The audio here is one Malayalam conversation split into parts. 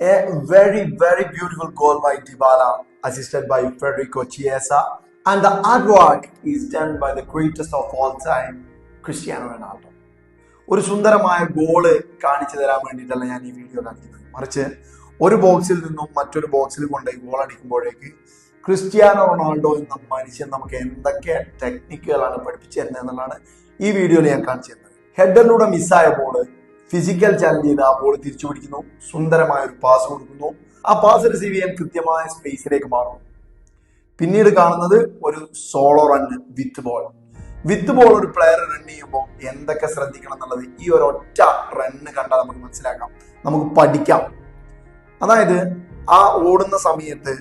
A very, very beautiful goal by Dybala, assisted by Federico Chiesa, and the artwork is done by the greatest of all time, Cristiano Ronaldo. ഒരു സുന്ദരമായ ഗോൾ കാണിച്ചു തരാൻ വേണ്ടിയിട്ടല്ല ഞാൻ ഈ വീഡിയോ കാണിക്കുന്നത്. മറിച്ച് ഒരു ബോക്സിൽ നിന്നും മറ്റൊരു ബോക്സിൽ കൊണ്ടുപോയി ഗോൾ അടിക്കുമ്പോഴേക്ക് ക്രിസ്ത്യാനോ റൊണാൾഡോ എന്ന മനുഷ്യൻ നമുക്ക് എന്തൊക്കെ ടെക്നിക്കുകളാണ് പഠിപ്പിച്ചു തരുന്നത് എന്നുള്ളതാണ് ഈ വീഡിയോയിൽ ഞാൻ കാണിച്ചു തരുന്നത്. ഹെഡറിലൂടെ മിസ്സായ ബോൾ ഫിസിക്കൽ ചാലഞ്ച് ചെയ്ത് ആ ബോൾ തിരിച്ചു പിടിക്കുന്നു. സുന്ദരമായ ഒരു പാസ് കൊടുക്കുന്നു. ആ പാസ് റിസീവ് ചെയ്യാൻ കൃത്യമായ സ്പേസിലേക്ക് മാറുന്നു. പിന്നീട് കാണുന്നത് ഒരു solo run with ball with ball ഒരു പ്ലെയർ റൺ ചെയ്യുമ്പോൾ എന്തൊക്കെ ശ്രദ്ധിക്കണം എന്നുള്ളത് ഈ ഒരു ഒറ്റ റണ്ണ് കണ്ടാൽ നമുക്ക് മനസ്സിലാക്കാം. നമുക്ക് പഠിക്കാം. അതായത് ആ ഓടുന്ന സമയത്ത്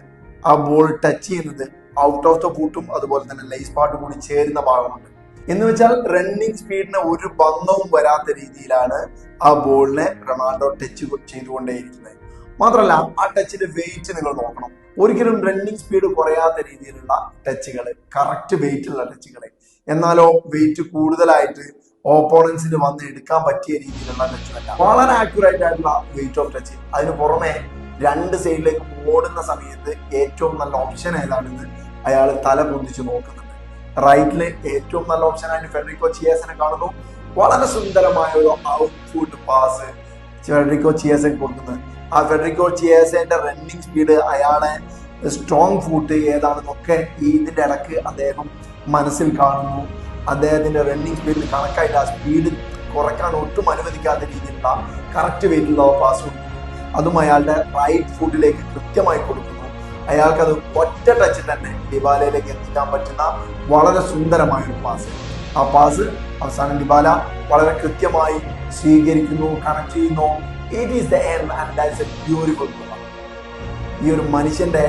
ആ ബോൾ ടച്ച് ചെയ്യുന്നത് ഔട്ട് ഓഫ് ദ കൂട്ടും അതുപോലെ തന്നെ ലൈസ് പാട്ടും കൂടി ചേരുന്ന ഭാഗമുണ്ട്. എന്ന് വെച്ചാൽ റണ്ണിങ് സ്പീഡിന് ഒരു ബന്ധവും വരാത്ത രീതിയിലാണ് ആ ബോളിനെ റൊണാൾഡോ ടച്ച് ചെയ്തുകൊണ്ടേയിരിക്കുന്നത്. മാത്രമല്ല ആ ടച്ചിന്റെ വെയിറ്റ് നിങ്ങൾ നോക്കണം. ഒരിക്കലും റണ്ണിങ് സ്പീഡ് കുറയാത്ത രീതിയിലുള്ള ടച്ചുകൾ കറക്റ്റ് വെയിറ്റുള്ള ടച്ചുകൾ എന്നാലോ വെയിറ്റ് കൂടുതലായിട്ട് ഓപ്പോണൻസിന് വന്ന് എടുക്കാൻ പറ്റിയ രീതിയിലുള്ള ടച്ചല്ല വളരെ ആക്യുറേറ്റ് ആയിട്ടുള്ള വെയിറ്റ് ഓഫ് ടച്ച് അതിന് പുറമെ രണ്ട് സൈഡിലേക്ക് ഓടുന്ന സമയത്ത് ഏറ്റവും നല്ല ഓപ്ഷൻ ഏതാണെന്ന് അയാൾ തല പൊന്തിച്ച് നോക്കുന്നുണ്ട്. റൈറ്റിൽ ഏറ്റവും നല്ല ഓപ്ഷൻ ആയിട്ട് ഫെഡറിക്കോ ചിയാസിനെ കാണുന്നു. വളരെ സുന്ദരമായ ഒരു ഔട്ട്ഫുട്ട് പാസ് ഫെഡറിക്കോ ചിയാസൻ കൊടുക്കുന്നത് ആ ഫെഡറിക്കോ ചിയാസന്റെ റണ്ണിങ് സ്പീഡ് അയാളെ സ്ട്രോങ് ഫൂട്ട് ഏതാണെന്നൊക്കെ ഈ ഇതിന്റെ ഇടയ്ക്ക് അദ്ദേഹം മനസ്സിൽ കാണുന്നു. അദ്ദേഹത്തിന്റെ റണ്ണിങ് സ്പീഡിൽ കണക്കായിട്ട് ആ സ്പീഡ് കുറയ്ക്കാൻ ഒട്ടും അനുവദിക്കാത്ത രീതിയിലുള്ള കറക്റ്റ് വെയിറ്റുള്ള പാസ് കൊടുക്കുന്നു. അതും അയാളുടെ റൈറ്റ് ഫുട്ടിലേക്ക് കൃത്യമായി കൊടുക്കുന്നു. അയാൾക്ക് അത് ഒറ്റ ടച്ചിൽ തന്നെ ഡിബാലയിലേക്ക് എത്തിക്കാൻ പറ്റുന്ന വളരെ സുന്ദരമായ ഒരു പാസ് ആ പാസ് അവസാനം ഡിബാല വളരെ കൃത്യമായി സ്വീകരിക്കുന്നു കണക്ട് ചെയ്യുന്നു. It is the end and a beautiful ഈ ഒരു മനുഷ്യന്റെ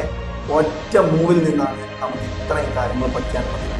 ഒറ്റ മൂവിൽ നിന്നാണ് നമുക്ക് ഇത്രയും കാര്യങ്ങൾ പഠിക്കാനുള്ളത്